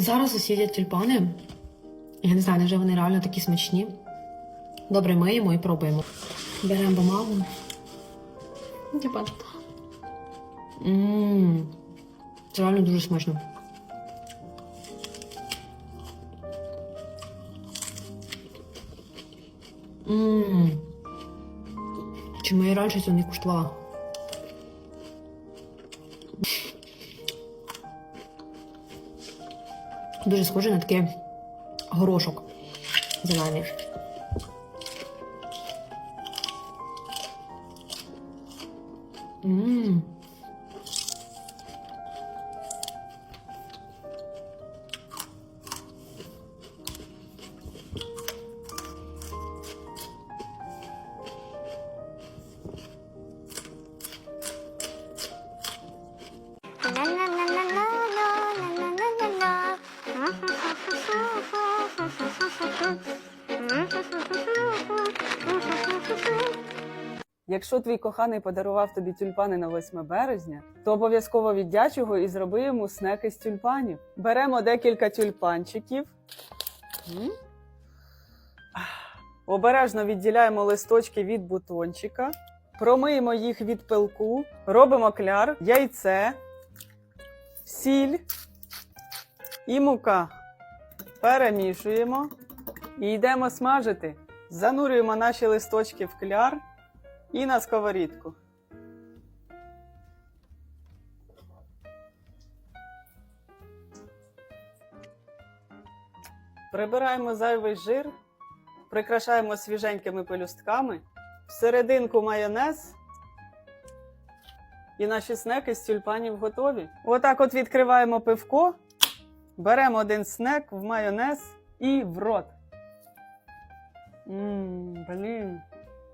Зараз їдять тюльпани. Я не знаю, невже вони реально такі смачні. Добре, миємо і пробуємо. Беремо бумагу. Ммм. Це реально дуже смачно. Ммм. Чому я раніше цього не куштувала? Дуже схоже на такий горошок зелений. Ммм. Якщо твій коханий подарував тобі тюльпани на 8 березня, то обов'язково віддяч його і зроби йому снеки з тюльпанів. Беремо декілька тюльпанчиків. Обережно відділяємо листочки від бутончика, промиємо їх від пилку, робимо кляр, яйце, сіль і мука. Перемішуємо і йдемо смажити. Занурюємо наші листочки в кляр і на сковорідку. Прибираємо зайвий жир, прикрашаємо свіженькими пелюстками, всерединку майонез. І наші снеки з тюльпанів готові. Отак от відкриваємо пивко, беремо один снек в майонез і в рот. Ммм, блін.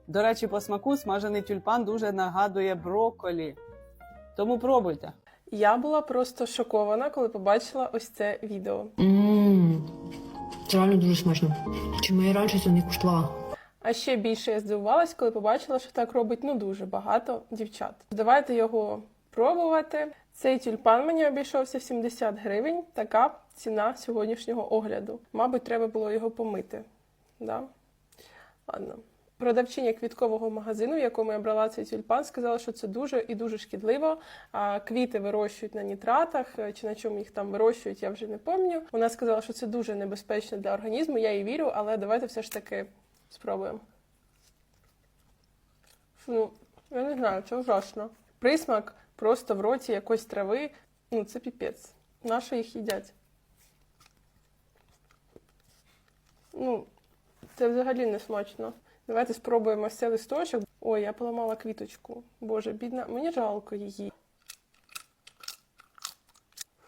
До речі, по смаку смажений тюльпан дуже нагадує брокколі. Тому пробуйте. Я була просто шокована, коли побачила ось це відео. Ммм. Це реально дуже смачно. Чому я раніше цього не куштувала? А ще більше я здивувалась, коли побачила, що так робить ну дуже багато дівчат. Давайте його пробувати. Цей тюльпан мені обійшовся в 70 гривень. Така ціна сьогоднішнього огляду. Мабуть, треба було його помити. Да? Ладно. Продавчиня квіткового магазину, в якому я брала цей тюльпан, сказала, що це дуже і дуже шкідливо. Квіти вирощують на нітратах е, чи на чому їх там вирощують, я вже не пам'ятаю. Вона сказала, що це дуже небезпечно для організму. Я їй вірю, але давайте все ж таки спробуємо. Ну, я не знаю, це ужасно. Присмак просто в роті якоїсь трави. Ну, це піпець. Наші їх їдять. Ну, це взагалі не смачно. Давайте спробуємо цей листочок. Ой, я поламала квіточку. Боже, бідна, мені жалко її.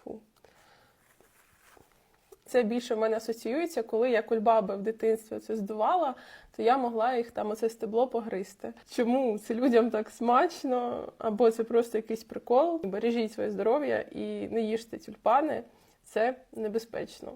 Фу. Це більше в мене асоціюється, коли я кульбаби в дитинстві це здувала, то я могла їх там оце стебло погризти. Чому це людям так смачно, або це просто якийсь прикол? Бережіть своє здоров'я і не їжте тюльпани, це небезпечно.